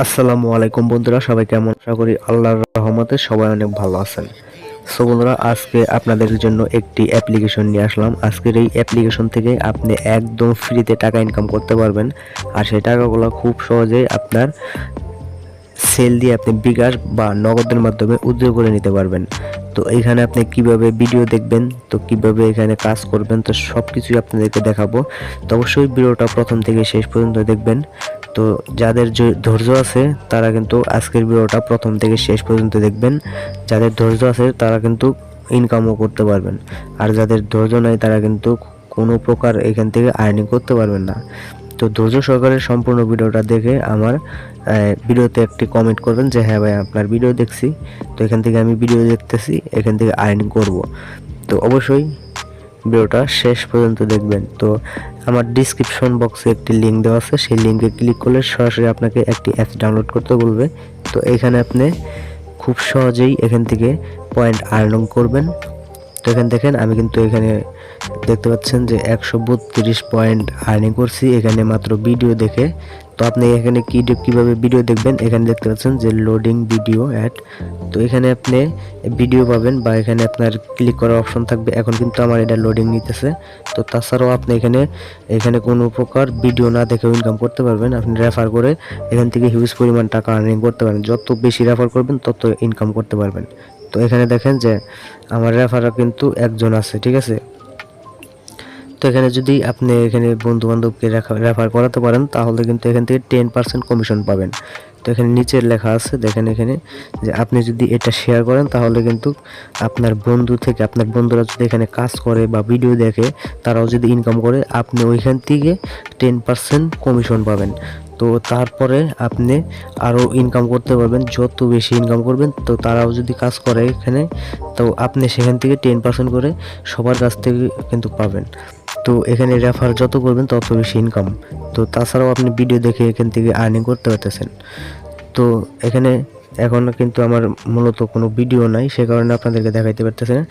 আসসালামু আলাইকুম বন্ধুরা, সবাই কেমন? আশা করি আল্লাহর রহমতে সবাই অনেক ভালো আছেন। সো বন্ধুরা, আজকে আপনাদের জন্য একটি অ্যাপ্লিকেশন নিয়ে আসলাম। আজকের এই অ্যাপ্লিকেশন থেকে আপনি একদম ফ্রিতে টাকা ইনকাম করতে পারবেন। আর সেই টাকাগুলো খুব সহজেই আপনার সেল দিয়ে আপনি বিকাশ বা নগদের মাধ্যমে উদ্যোগ করে নিতে পারবেন। তো এইখানে আপনি কীভাবে ভিডিও দেখবেন, তো কীভাবে এখানে কাজ করবেন, তো সব কিছুই আপনাদেরকে দেখাবো। তো অবশ্যই ভিডিওটা প্রথম থেকে শেষ পর্যন্ত দেখবেন। তো যাদের ধৈর্য আছে, তারা কিন্তু আজকের ভিডিওটা প্রথম থেকে শেষ পর্যন্ত দেখবেন। যাদের ধৈর্য আছে, তারা কিন্তু ইনকামও করতে পারবেন। আর যাদের ধৈর্য নাই, তারা কিন্তু কোনো প্রকার এখান থেকে আর্নিং করতে পারবেন না। তো ধৈর্য সহকারে সম্পূর্ণ ভিডিওটা দেখে আমার ভিডিওতে একটি কমেন্ট করবেন যে হ্যাঁ ভাই, আপনার ভিডিও দেখছি। তো এখান থেকে আমি ভিডিও দেখতেছি, এখান থেকে আর্নিং করব। তো অবশ্যই ভিডিওটা শেষ পর্যন্ত দেখবেন। তো আমার ডিসক্রিপশন বক্সে একটি লিঙ্ক দেওয়া আছে। সেই লিঙ্কে ক্লিক করলে সরাসরি আপনাকে একটি অ্যাপস ডাউনলোড করতে বলবে। তো এখানে আপনি খুব সহজেই এখান থেকে পয়েন্ট আর্নিং করবেন। তো এখানে দেখেন, আমি কিন্তু এখানে দেখতে পাচ্ছেন যে একশো বত্রিশ পয়েন্ট আর্নিং করছি। এখানে মাত্র ভিডিও দেখে তো আপনি এখানে কি কীভাবে ভিডিও দেখবেন? এখানে দেখতে পাচ্ছেন যে লোডিং ভিডিও অ্যাড তো এখানে আপনি ভিডিও পাবেন বা এখানে আপনার ক্লিক করার অপশন থাকবে। এখন কিন্তু আমার এটা লোডিং নিতেছে। তো তাছাড়াও আপনি এখানে এখানে কোনো প্রকার ভিডিও না দেখে ইনকাম করতে পারবেন। আপনি রেফার করে এখান থেকে হিউজ পরিমাণ টাকা আর্নিং করতে পারেন যত বেশি রেফার করবেন, তত ইনকাম করতে পারবেন। তো এখানে দেখেন যে আমার রেফারও কিন্তু একজন আছে, ঠিক আছে? তো এখানে যদি আপনি এখানে বন্ধু বান্ধবকে রেফার করাতে পারেন, তাহলে কিন্তু এখান থেকে টেন পার্সেন্ট কমিশন পাবেন। তো এখানে নিচের লেখা আছে, দেখেন এখানে, যে আপনি যদি এটা শেয়ার করেন, তাহলে কিন্তু আপনার বন্ধু থেকে, আপনার বন্ধুরা যদি এখানে কাজ করে বা ভিডিও দেখে, তারাও যদি ইনকাম করে, আপনি ওইখান থেকে টেন পার্সেন্ট কমিশন পাবেন। তো তারপরে আপনি আরও ইনকাম করতে পারবেন, যত বেশি ইনকাম করবেন, তো তারাও যদি কাজ করে এখানে, তো আপনি সেখান থেকে টেন পার্সেন্ট করে সবার কাছ থেকে কিন্তু পাবেন। তো এখানে রেফার যত করবেন তত বেশি ইনকাম তো তাছাড়াও আপনি ভিডিও দেখে এখান থেকে আর্নিং করতে পারতেছেন। তো এখানে এখন কিন্তু আমার মূলত কোনো ভিডিও নাই, সে কারণে আপনাদেরকে দেখাইতে পারতেছে না।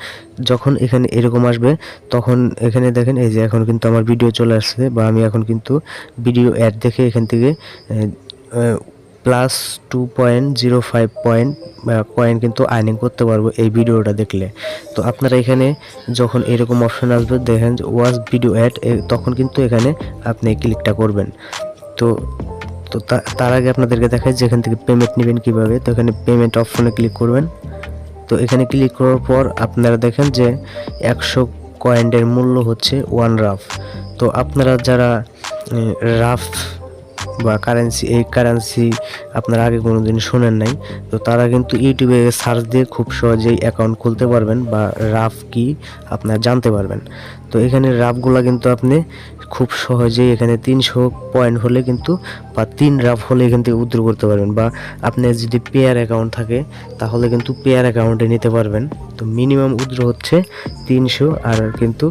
যখন এখানে এরকম আসবে, তখন এখানে দেখেন, এই যে এখন কিন্তু আমার ভিডিও চলে আসছে, বা আমি এখন কিন্তু ভিডিও অ্যাড দেখে এখান থেকে plus two point zero five point coin কিন্তু আর্নিং করতে পারব এই ভিডিওটা দেখলে। তো আপনারা এখানে যখন এরকম অপশন আসবে, দেখেন ওয়াচ ভিডিও অ্যাড তখন কিন্তু এখানে আপনি ক্লিকটা করবেন। তো তো তার আগে আপনাদেরকে দেখাই যে এখান থেকে পেমেন্ট নেবেন কীভাবে। তো এখানে পেমেন্ট অপশনে ক্লিক করবেন। তো এখানে ক্লিক করার পর আপনারা দেখেন যে একশো কয়েনের মূল্য হচ্ছে ওয়ান রাফ তো আপনারা যারা রাফ বা কারেন্সি এই কারেন্সি আপনারা আগে কোনো দিন শোনেন নাই। তো তারা কিন্তু ইউটিউবে সার্চ দিয়ে খুব সহজেই অ্যাকাউন্ট খুলতে পারবেন বা রাফ কি আপনারা জানতে পারবেন। তো এখানে রাফগুলো কিন্তু আপনি খুব সহজেই এখানে তিনশো পয়েন্ট হলে কিন্তু বা তিন রাফ হলে এখান থেকে উদ্ধার করতে পারবেন বা আপনার যদি পেয়ার অ্যাকাউন্ট থাকে, তাহলে কিন্তু পেয়ার অ্যাকাউন্টে নিতে পারবেন। তো মিনিমাম উদ্র হচ্ছে তিনশো আর কিন্তু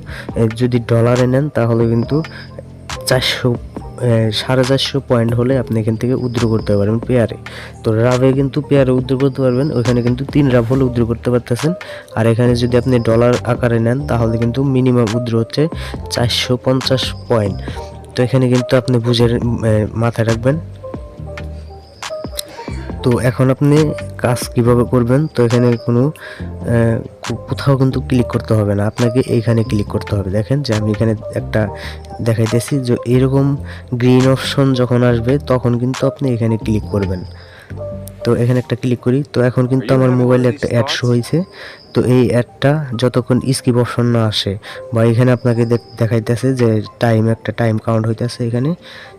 যদি ডলারে নেন, তাহলে কিন্তু চারশো সাড়ে চারশো পয়েন্ট হলে আপনি এখান থেকে উদ্র করতে পারবেন পেয়ারে। তো রাভে কিন্তু পেয়ারে উদ্র করতে পারবেন ওইখানে কিন্তু তিন রাভ হলে উদ্র করতে পারতেছেন। আর এখানে যদি আপনি ডলার আকারে নেন, তাহলে কিন্তু মিনিমাম উদ্র হচ্ছে চারশো পঞ্চাশ পয়েন্ট তো এখানে কিন্তু আপনি বুঝে মাথায় রাখবেন তো এখন আপনি কাজ কীভাবে করবেন? তো এখানে কোনো কোথাও কিন্তু ক্লিক করতে হবে না। আপনাকে এইখানে ক্লিক করতে হবে। দেখেন যে আমি এখানে একটা দেখাইতেছি যে এরকম গ্রিন অপশন যখন আসবে, তখন কিন্তু আপনি এখানে ক্লিক করবেন। তো এখানে একটা ক্লিক করি। তো এখন কিন্তু আমার মোবাইলে একটা অ্যাড শো হয়েছে তো এই অ্যাডটা যতক্ষণ স্কিপ অপশন না আসে বা এখানে আপনাকে দেখ- দেখাইতেছে যে টাইম একটা টাইম কাউন্ট হইতেছে এখানে,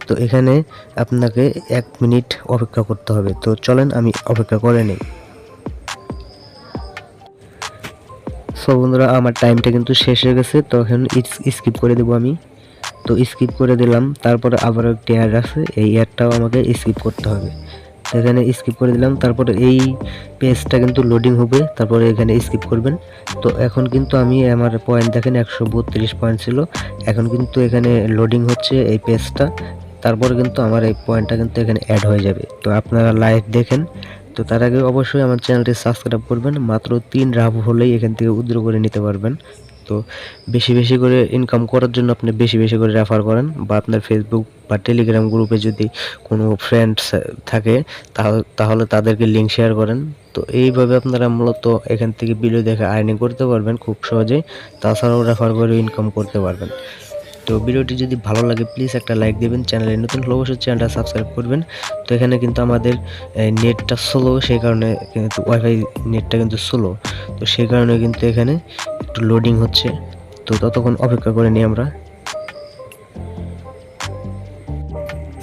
তো এখানে আপনাকে এক মিনিট অপেক্ষা করতে হবে। তো চলেন আমি অপেক্ষা করে নিই। সো বন্ধুরা, আমার টাইমটা কিন্তু শেষ হয়ে গেছে। তো এখন স্কিপ করে দেবো আমি। তো স্কিপ করে দিলাম। তারপরে আবার একটি অ্যাড আছে। এই অ্যাডটাও আমাকে স্কিপ করতে হবে। এখানে স্কিপ করে দিলাম। তারপরে এই পেজটা কিন্তু লোডিং হবে। তারপরে এখানে স্কিপ করবেন। তো এখন কিন্তু আমি আমার পয়েন্ট দেখেন, একশো বত্রিশ পয়েন্ট ছিল। এখন কিন্তু এখানে লোডিং হচ্ছে এই পেজটা তারপরে কিন্তু আমার এই পয়েন্টটা কিন্তু এখানে অ্যাড হয়ে যাবে। তো আপনারা লাইভ দেখেন। তো তার আগে অবশ্যই আমার চ্যানেলটি সাবস্ক্রাইব করবেন। মাত্র তিন রাব হলেই এখান থেকে উদ্র করে নিতে পারবেন। তো বেশি বেশি করে ইনকাম করার জন্য আপনি বেশি বেশি করে রেফার করেন বা আপনার ফেসবুক বা টেলিগ্রাম গ্রুপে যদি কোনো ফ্রেন্ডস থাকে তাহলে তাদেরকে লিঙ্ক শেয়ার করেন। তো এইভাবে আপনারা মূলত এখান থেকে ভিডিও দেখে আর্নিং করতে পারবেন খুব সহজেই। তাছাড়াও রেফার করে ইনকাম করতে পারবেন। তো ভিডিওটি যদি ভালো লাগে প্লিজ একটা লাইক দেবেন। চ্যানেলে নতুন হলে অবশ্যই চ্যানেলটা সাবস্ক্রাইব করবেন। তো এখানে কিন্তু আমাদের নেটটা স্লো সেই কারণে কিন্তু ওয়াইফাই নেটটা কিন্তু স্লো তো সেই কারণে কিন্তু এখানে একটু লোডিং হচ্ছে। তো ততক্ষণ অপেক্ষা করে নিই আমরা।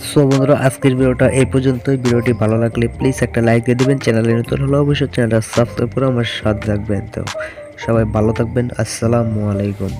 সো বন্ধুরা, আজকের ভিডিওটা এই পর্যন্তই। ভিডিওটি ভালো লাগলে প্লিজ একটা লাইক দিয়ে দেবেন। চ্যানেলে নতুন হলে অবশ্যই চ্যানেলটা সাবস্ক্রাইব করে আমার সাথে থাকবেন। তো সবাই ভালো থাকবেন। আসসালামু আলাইকুম।